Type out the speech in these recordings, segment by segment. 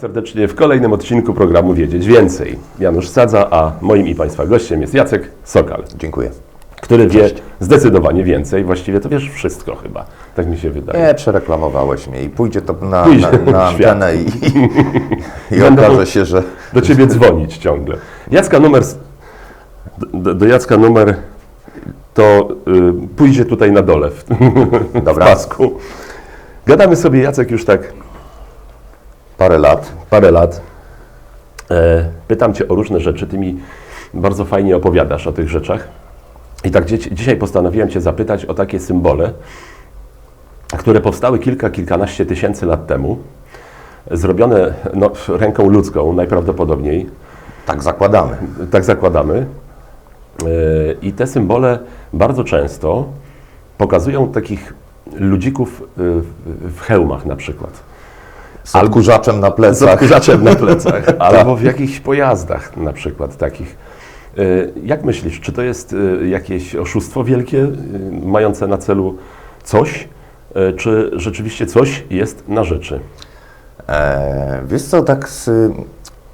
serdecznie w kolejnym odcinku programu Wiedzieć Więcej. Janusz Sadza, a moim i Państwa gościem jest Jacek Sokal, Dziękuję. który wie zdecydowanie więcej. Właściwie to wiesz wszystko chyba, tak mi się wydaje. Nie, przereklamowałeś mnie i pójdzie to na, Pójdzie na, na w antenę i, i okaże się, że Do Ciebie dzwonić ciągle. Jacka numer, do, do Jacka numer to y, pójdzie tutaj na dole w, w Dobra. pasku. Gadamy sobie, Jacek, już tak parę lat. parę lat. E, pytam Cię o różne rzeczy. Ty mi bardzo fajnie opowiadasz o tych rzeczach. I tak dzisiaj postanowiłem Cię zapytać o takie symbole, które powstały kilka, kilkanaście tysięcy lat temu, zrobione no, ręką ludzką najprawdopodobniej, Tak zakładamy. tak zakładamy. E, I te symbole bardzo często pokazują takich ludzików e, w hełmach na przykład. Z odkurzaczem na Z plecach. odkurzaczem na plecach, albo w jakichś pojazdach na przykład takich. E, Jak myślisz, czy to jest e, jakieś oszustwo wielkie, e, mające na celu coś, czy rzeczywiście coś jest na rzeczy? E, wiesz co, tak z,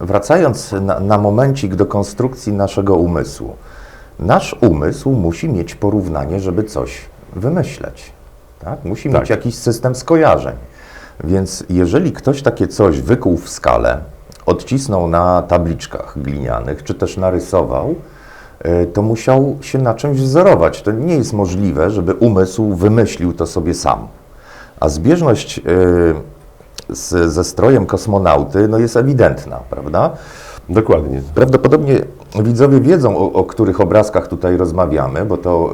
wracając na, na momencik do konstrukcji naszego umysłu. Nasz umysł musi mieć porównanie, żeby coś wymyśleć. Tak? Musi Tak. mieć jakiś system skojarzeń. Więc jeżeli ktoś takie coś wykuł w skale, odcisnął na tabliczkach glinianych, czy też narysował, e, to musiał się na czymś wzorować. To nie jest możliwe, żeby umysł wymyślił to sobie sam. A zbieżność e, z, ze strojem kosmonauty no jest ewidentna, prawda? Dokładnie. Prawdopodobnie widzowie wiedzą, o, o których obrazkach tutaj rozmawiamy, bo to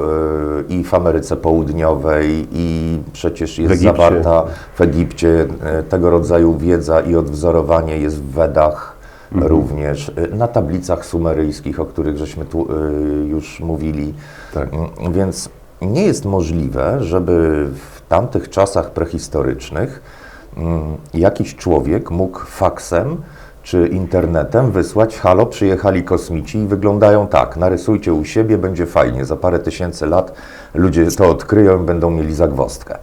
e, i w Ameryce Południowej, i przecież jest Egipcie. zawarta w Egipcie e, tego rodzaju wiedza i odwzorowanie jest w Wedach również, e, na tablicach sumeryjskich, o których żeśmy tu już mówili. Tak. Mm, Więc nie jest możliwe, żeby w tamtych czasach prehistorycznych mm, jakiś człowiek mógł faksem czy internetem wysłać halo, przyjechali kosmici i wyglądają tak, narysujcie u siebie, będzie fajnie, za parę tysięcy lat ludzie to odkryją i będą mieli zagwozdkę.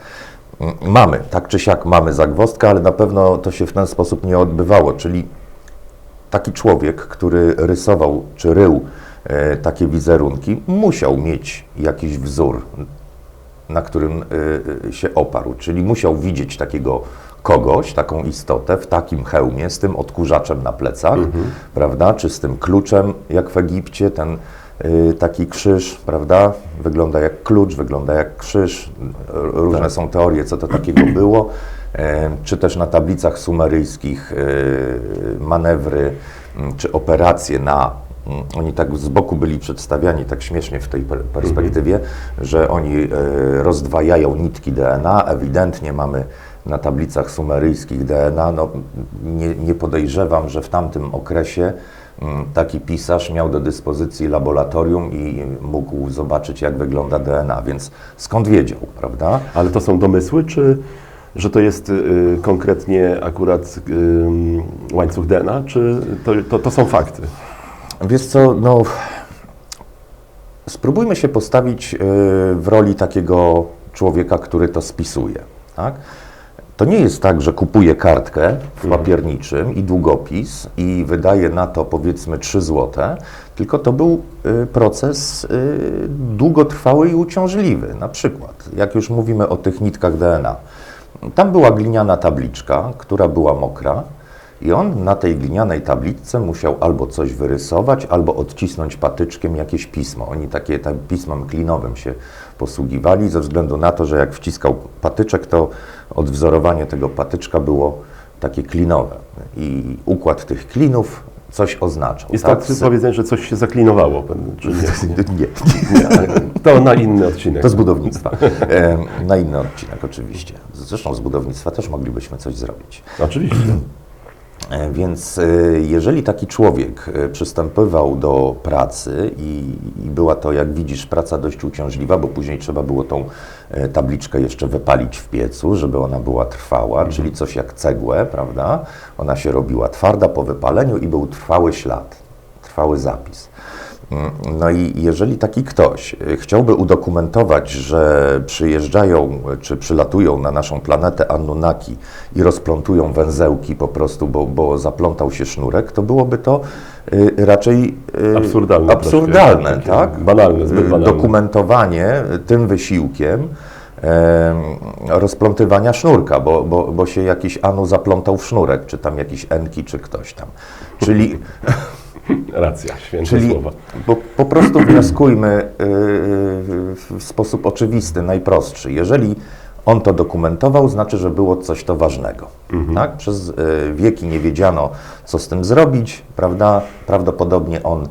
Mm, Mamy, tak czy siak mamy zagwozdkę, ale na pewno to się w ten sposób nie odbywało, czyli taki człowiek, który rysował czy rył e, takie wizerunki, musiał mieć jakiś wzór, na którym e, e, się oparł, czyli musiał widzieć takiego kogoś, taką istotę w takim hełmie, z tym odkurzaczem na plecach, prawda, czy z tym kluczem, jak w Egipcie, ten e, taki krzyż, prawda, wygląda jak klucz, wygląda jak krzyż, różne Tak. są teorie, co to takiego było, e, czy też na tablicach sumeryjskich e, manewry, czy operacje na oni tak z boku byli przedstawiani tak śmiesznie w tej per- perspektywie, że oni e, rozdwajają nitki DNA. Ewidentnie mamy na tablicach sumeryjskich DNA. No, nie, nie podejrzewam, że w tamtym okresie mm, taki pisarz miał do dyspozycji laboratorium i mógł zobaczyć, jak wygląda DNA, więc skąd wiedział, prawda? Ale to są domysły, czy że to jest y, konkretnie akurat y, łańcuch DNA, czy to, to, to są fakty? Wiesz co, no spróbujmy się postawić y, w roli takiego człowieka, który to spisuje. Tak? To nie jest tak, że kupuje kartkę w papierniczym i długopis i wydaje na to powiedzmy 3 złote, tylko to był y, proces y, długotrwały i uciążliwy. Na przykład, jak już mówimy o tych nitkach DNA, tam była gliniana tabliczka, która była mokra, i on na tej glinianej tabliczce musiał albo coś wyrysować, albo odcisnąć patyczkiem jakieś pismo. Oni takie tam pismem klinowym się posługiwali, ze względu na to, że jak wciskał patyczek, to odwzorowanie tego patyczka było takie klinowe. I układ tych klinów coś oznaczał. Jest tak? tak powiedzenie, że coś się zaklinowało, czy nie? Nie, nie to na inny odcinek. to z budownictwa. Em, Na inny odcinek oczywiście. Zresztą z budownictwa też moglibyśmy coś zrobić. Oczywiście. E, Więc e, jeżeli taki człowiek e, przystępował do pracy i, i była to, jak widzisz, praca dość uciążliwa, bo później trzeba było tą tabliczkę jeszcze wypalić w piecu, żeby ona była trwała, czyli coś jak cegłę, prawda? Ona się robiła twarda po wypaleniu i był trwały ślad, trwały zapis. No i jeżeli taki ktoś y, chciałby udokumentować, że przyjeżdżają y, czy przylatują na naszą planetę Anunnaki i rozplątują węzełki po prostu, bo, bo zaplątał się sznurek, to byłoby to y, raczej Absurdalne absurdalne tak? banalne, zbyt banalne. Dokumentowanie tym wysiłkiem em, rozplątywania sznurka, bo, bo, bo się jakiś Anu zaplątał w sznurek, czy tam jakiś Enki, czy ktoś tam. Czyli Racja, święte Czyli słowa. po, po prostu wnioskujmy yy, w sposób oczywisty, najprostszy. Jeżeli on to dokumentował, znaczy, że było coś to ważnego. Tak? Przez y, wieki nie wiedziano, co z tym zrobić, prawda? Prawdopodobnie on y,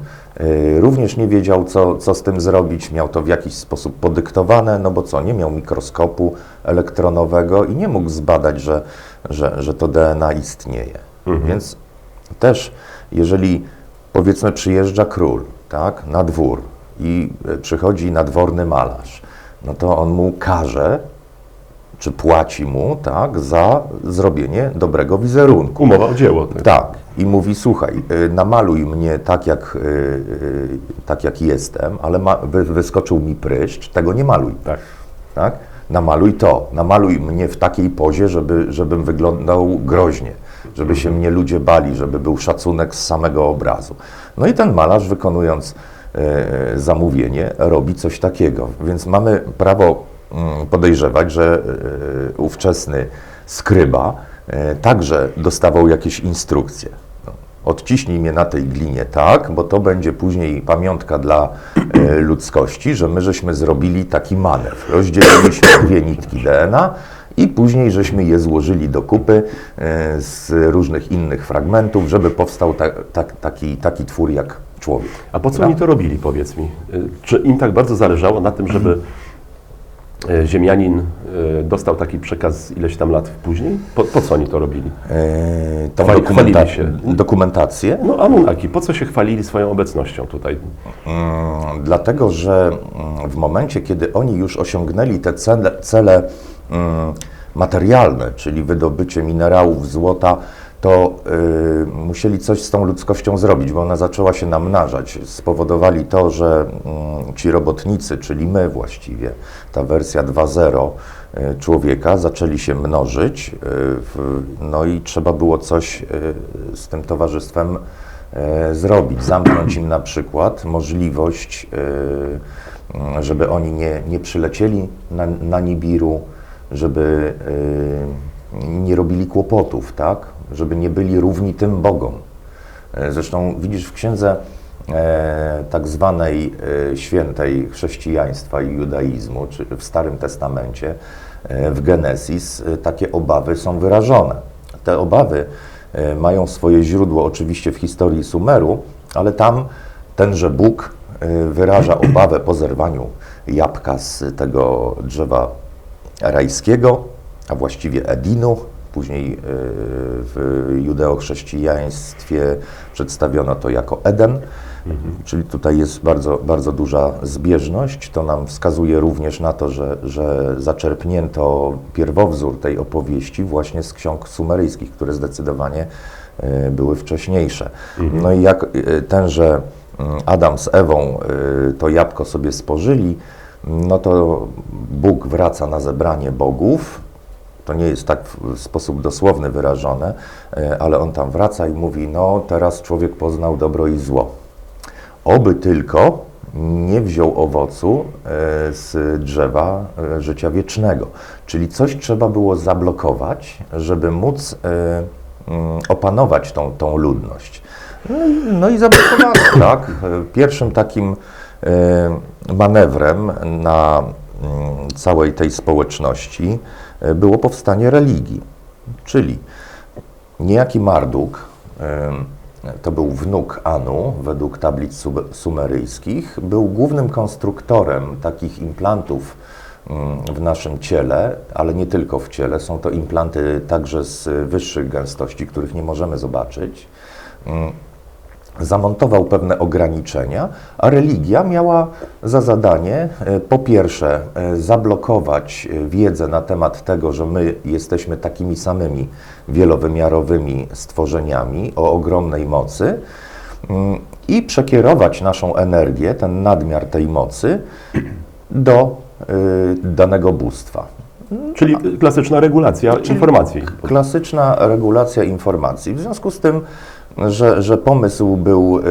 również nie wiedział, co, co z tym zrobić. Miał to w jakiś sposób podyktowane, no bo co, nie miał mikroskopu elektronowego i nie mógł zbadać, że, że, że to DNA istnieje. Więc też, jeżeli powiedzmy przyjeżdża król, tak, na dwór i e, przychodzi nadworny malarz, no to on mu każe, czy płaci mu, tak, za zrobienie dobrego wizerunku. Umowa o dzieło. Tak. Tak. I mówi, słuchaj, y, namaluj mnie tak jak, y, y, tak jak jestem, ale ma, wy, wyskoczył mi pryszcz, tego nie maluj. tak. Tak? Namaluj to, namaluj mnie w takiej pozie, żeby, żebym wyglądał groźnie, żeby się mnie ludzie bali, żeby był szacunek z samego obrazu. No i ten malarz, wykonując zamówienie, robi coś takiego. Więc mamy prawo podejrzewać, że e, ówczesny skryba e, także dostawał jakieś instrukcje. No, Odciśnij mnie na tej glinie tak, bo to będzie później pamiątka dla e, ludzkości, że my żeśmy zrobili taki manewr. Rozdzieliliśmy dwie nitki DNA i później żeśmy je złożyli do kupy z różnych innych fragmentów, żeby powstał ta, ta, taki, taki twór jak człowiek. A po co Prawda? oni to robili, powiedz mi? Czy im tak bardzo zależało na tym, żeby Ziemianin y, dostał taki przekaz ileś tam lat później? Po, po co oni to robili? E, tą Chwali- dokumenta- się. dokumentację No Anunnaki, po co się chwalili swoją obecnością tutaj? Mm, Dlatego, że mm, w momencie, kiedy oni już osiągnęli te cele, cele mm, materialne, czyli wydobycie minerałów, złota, to y, musieli coś z tą ludzkością zrobić, bo ona zaczęła się namnażać. Spowodowali to, że mm, ci robotnicy, czyli my właściwie, ta wersja 2.0 y, człowieka, zaczęli się mnożyć, y, no i trzeba było coś y, z tym towarzystwem zrobić, zamknąć im na przykład możliwość, e, m, żeby oni nie, nie przylecieli na, na Nibiru, żeby nie robili kłopotów, tak? Żeby nie byli równi tym Bogom. E, Zresztą widzisz w księdze e, tak zwanej e, świętej chrześcijaństwa i judaizmu, czy w Starym Testamencie, w Genesis, takie obawy są wyrażone. Te obawy mają swoje źródło oczywiście w historii Sumeru, ale tam tenże Bóg wyraża obawę po zerwaniu jabłka z tego drzewa rajskiego, a właściwie Edinu. Później e, w judeochrześcijaństwie przedstawiono to jako Eden, czyli tutaj jest bardzo, bardzo duża zbieżność. To nam wskazuje również na to, że, że zaczerpnięto pierwowzór tej opowieści właśnie z ksiąg sumeryjskich, które zdecydowanie e, były wcześniejsze. No i jak e, tenże mm, Adam z Ewą to jabłko sobie spożyli, no to Bóg wraca na zebranie bogów. To nie jest tak w sposób dosłowny wyrażone, e, ale on tam wraca i mówi: No, teraz człowiek poznał dobro i zło. Oby tylko nie wziął owocu e, z drzewa e, życia wiecznego. Czyli coś trzeba było zablokować, żeby móc mm, opanować tą, tą ludność. No i, no zablokowano, tak? Pierwszym takim manewrem na całej tej społeczności e, było powstanie religii. Czyli niejaki Marduk, to był wnuk Anu, według tablic sumeryjskich, był głównym konstruktorem takich implantów mm, w naszym ciele, ale nie tylko w ciele. Są to implanty także z wyższych gęstości, których nie możemy zobaczyć. Zamontował pewne ograniczenia, a religia miała za zadanie e, po pierwsze e, zablokować e, wiedzę na temat tego, że my jesteśmy takimi samymi wielowymiarowymi stworzeniami o ogromnej mocy mm, i przekierować naszą energię, ten nadmiar tej mocy do danego bóstwa. Czyli klasyczna regulacja informacji. Klasyczna regulacja informacji. W związku z tym, że, że pomysł był y,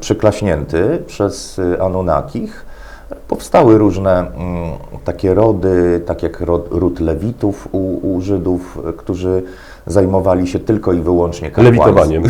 przyklaśnięty przez y, Anunnakich, powstały różne mm, takie rody, tak jak rod, ród Lewitów u, u Żydów, y, którzy zajmowali się tylko i wyłącznie kapłaństwem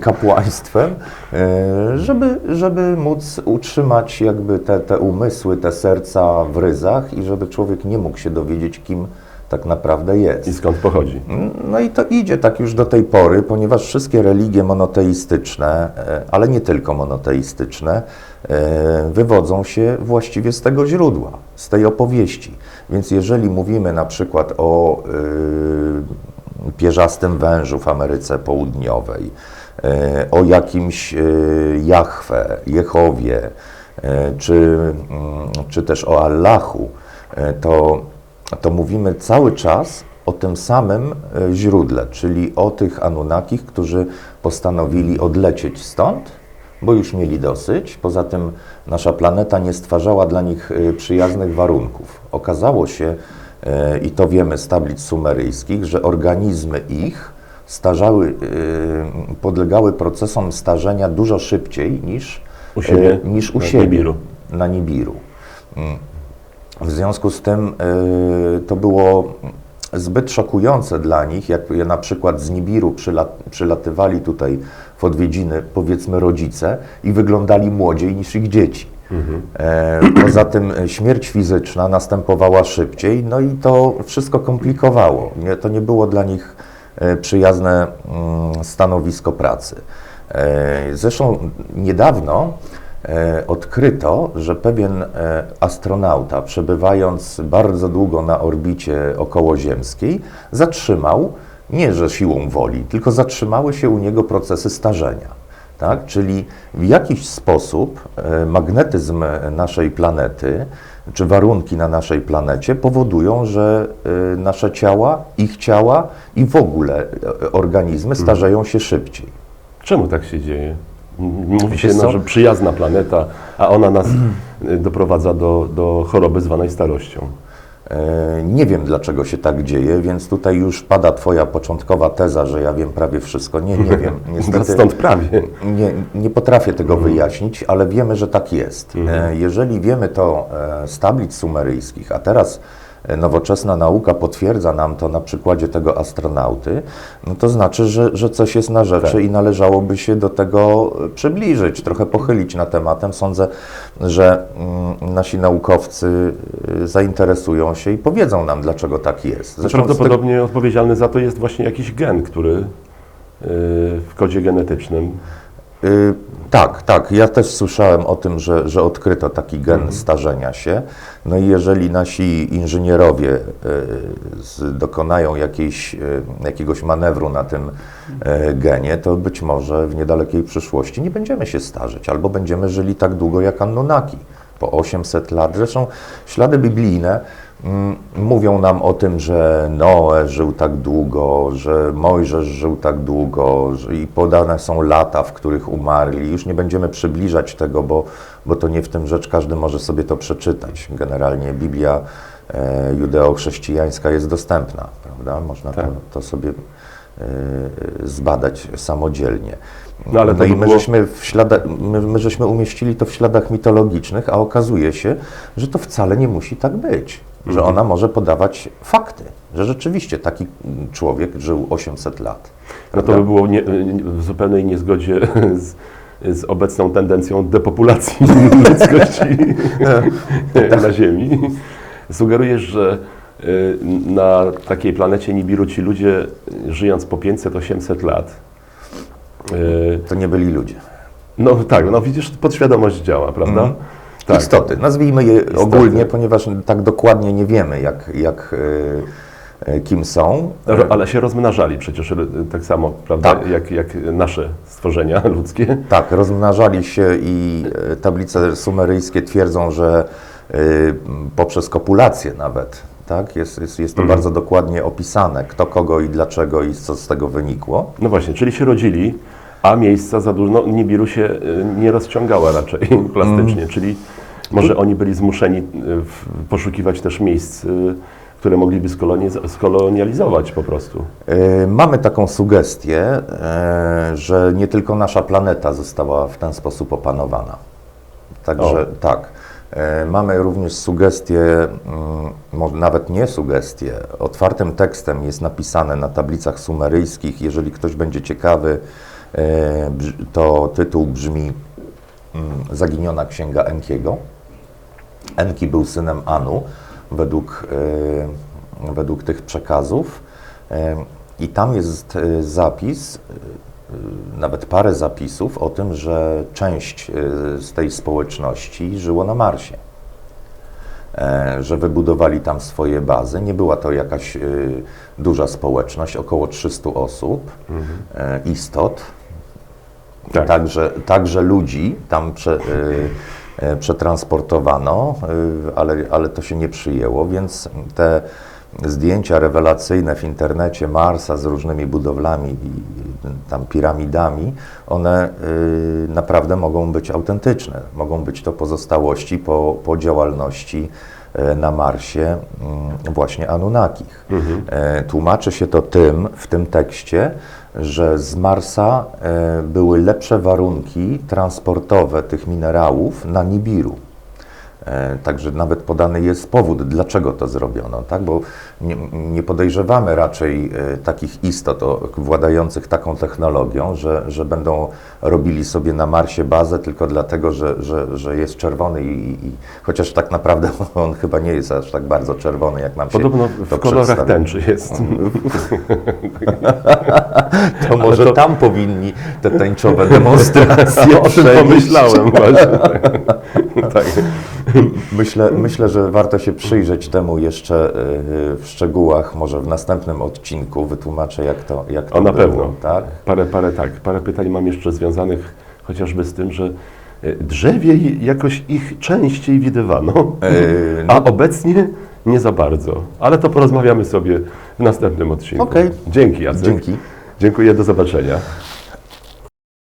kapłaństwem, e, żeby, żeby móc utrzymać jakby te, te umysły, te serca w ryzach i żeby człowiek nie mógł się dowiedzieć, kim tak naprawdę I jest. skąd pochodzi? No i to idzie tak już do tej pory, ponieważ wszystkie religie monoteistyczne, e, ale nie tylko monoteistyczne, e, wywodzą się właściwie z tego źródła, z tej opowieści. Więc jeżeli mówimy na przykład o y, pierzastym wężu w Ameryce Południowej, e, o jakimś e, Jahwe, Jehowie, e, czy, mm, czy też o Allahu, e, to, to mówimy cały czas o tym samym e, źródle, czyli o tych Anunnakich, którzy postanowili odlecieć stąd, bo już mieli dosyć. Poza tym nasza planeta nie stwarzała dla nich e, przyjaznych warunków. Okazało się, e, i to wiemy z tablic sumeryjskich, że organizmy ich starzały, podlegały procesom starzenia dużo szybciej niż U siebie, niż u na siebie Nibiru. na Nibiru. W związku z tym y, to było zbyt szokujące dla nich, jak na przykład z Nibiru przylat, przylatywali tutaj w odwiedziny, powiedzmy, rodzice i wyglądali młodziej niż ich dzieci. E, poza tym śmierć fizyczna następowała szybciej, no i to wszystko komplikowało. Nie, to nie było dla nich e, przyjazne mm, stanowisko pracy. E, Zresztą niedawno odkryto, że pewien e, astronauta, przebywając bardzo długo na orbicie okołoziemskiej, zatrzymał, nie że siłą woli, tylko zatrzymały się u niego procesy starzenia. Tak? Czyli w jakiś sposób e, magnetyzm naszej planety, czy warunki na naszej planecie powodują, że e, nasze ciała, ich ciała i w ogóle e, organizmy starzeją się szybciej. Czemu tak się dzieje? Mówi się, no, że przyjazna planeta, a ona nas doprowadza do, do choroby zwanej starością. E, Nie wiem, dlaczego się tak dzieje, więc tutaj już pada Twoja początkowa teza, że ja wiem prawie wszystko. Nie, nie wiem. Niestety Stąd prawie. nie, nie potrafię tego wyjaśnić, ale wiemy, że tak jest. E, Jeżeli wiemy to e, z tablic sumeryjskich, a teraz nowoczesna nauka potwierdza nam to na przykładzie tego astronauty, no to znaczy, że, że coś jest na rzeczy Tak. i należałoby się do tego e, przybliżyć, trochę pochylić na tematem. Sądzę, że mm, nasi naukowcy e, zainteresują się i powiedzą nam, dlaczego tak jest. No z tego- Prawdopodobnie odpowiedzialny za to jest właśnie jakiś gen, który y, w kodzie genetycznym Y, tak, tak. Ja też słyszałem o tym, że, że odkryto taki gen Mhm. starzenia się. No i jeżeli nasi inżynierowie y, z, dokonają jakiejś, y, jakiegoś manewru na tym y, genie, to być może w niedalekiej przyszłości nie będziemy się starzeć, albo będziemy żyli tak długo jak Anunnaki, po 800 lat. Zresztą ślady biblijne mówią nam o tym, że Noe żył tak długo, że Mojżesz żył tak długo i podane są lata, w których umarli. Już nie będziemy przybliżać tego, bo, bo to nie w tym rzecz, każdy może sobie to przeczytać. Generalnie Biblia e, judeo-chrześcijańska jest dostępna, prawda? Można Tak. to, to sobie e, zbadać samodzielnie. No, ale to i my, było- żeśmy w śladach, my, my żeśmy umieścili to w śladach mitologicznych, a okazuje się, że to wcale nie musi tak być. Że ona może podawać fakty, że rzeczywiście taki mm, człowiek żył 800 lat. No to by było nie, w zupełnej niezgodzie z, z obecną tendencją depopulacji ludzkości na Ziemi. Sugerujesz, że y, na takiej planecie Nibiru ci ludzie, żyjąc po 500-800 lat, y, To nie byli ludzie. no tak, no widzisz, podświadomość działa, prawda? Mhm. Tak. Istoty. Nazwijmy je ogólnie, ponieważ tak dokładnie nie wiemy, jak, jak, e, e, kim są. Ale się rozmnażali przecież y, tak samo, prawda, Tak. jak, jak nasze stworzenia ludzkie. Tak, rozmnażali się i e, tablice sumeryjskie twierdzą, że e, poprzez kopulację nawet, tak, jest, jest, jest to Mhm. bardzo dokładnie opisane, kto kogo i dlaczego i co z tego wynikło. No właśnie, czyli się rodzili, a miejsca za dużo, no Nibiru się nie rozciągała raczej plastycznie, czyli może oni byli zmuszeni y, poszukiwać też miejsc, y, które mogliby skolonializować po prostu. E, Mamy taką sugestię, e, że nie tylko nasza planeta została w ten sposób opanowana. Także O. tak. E, Mamy również sugestię, mm, nawet nie sugestię, otwartym tekstem jest napisane na tablicach sumeryjskich. Jeżeli ktoś będzie ciekawy, to tytuł brzmi mm, Zaginiona księga Enkiego. Enki był synem Anu według, e, według tych przekazów. E, I tam jest e, zapis, nawet parę zapisów o tym, że część z tej społeczności żyło na Marsie. Że wybudowali tam swoje bazy. Nie była to jakaś duża społeczność, około 300 osób, e, istot, Tak. Także, także ludzi tam prze, przetransportowano, y, ale, ale to się nie przyjęło, więc te zdjęcia rewelacyjne w internecie Marsa z różnymi budowlami i tam piramidami, one y, naprawdę mogą być autentyczne. Mogą być to pozostałości po, po działalności y, na Marsie mm, właśnie Anunnakich. E, Tłumaczy się to tym, w tym tekście, że z Marsa e, były lepsze warunki transportowe tych minerałów na Nibiru. E, Także nawet podany jest powód, dlaczego to zrobiono, tak? bo nie, nie podejrzewamy raczej e, takich istot o, władających taką technologią, że, że będą robili sobie na Marsie bazę tylko dlatego, że, że, że jest czerwony i, i chociaż tak naprawdę on chyba nie jest aż tak bardzo czerwony, jak nam się Podobno w kolorach przedstawia. tęczy jest. To może to- tam powinni te tęczowe demonstracje o tym pomyślałem właśnie. tak. Myślę, myślę, że warto się przyjrzeć temu jeszcze y, w szczegółach, może w następnym odcinku wytłumaczę, jak to, jak to O, na było, pewno. Tak? Parę, parę tak, parę pytań mam jeszcze związanych chociażby z tym, że e, drzewiej jakoś ich częściej widywano, Yy, a obecnie nie za bardzo. Ale to porozmawiamy sobie w następnym odcinku. Okej. Dzięki Jacek. Dzięki. Dziękuję, do zobaczenia.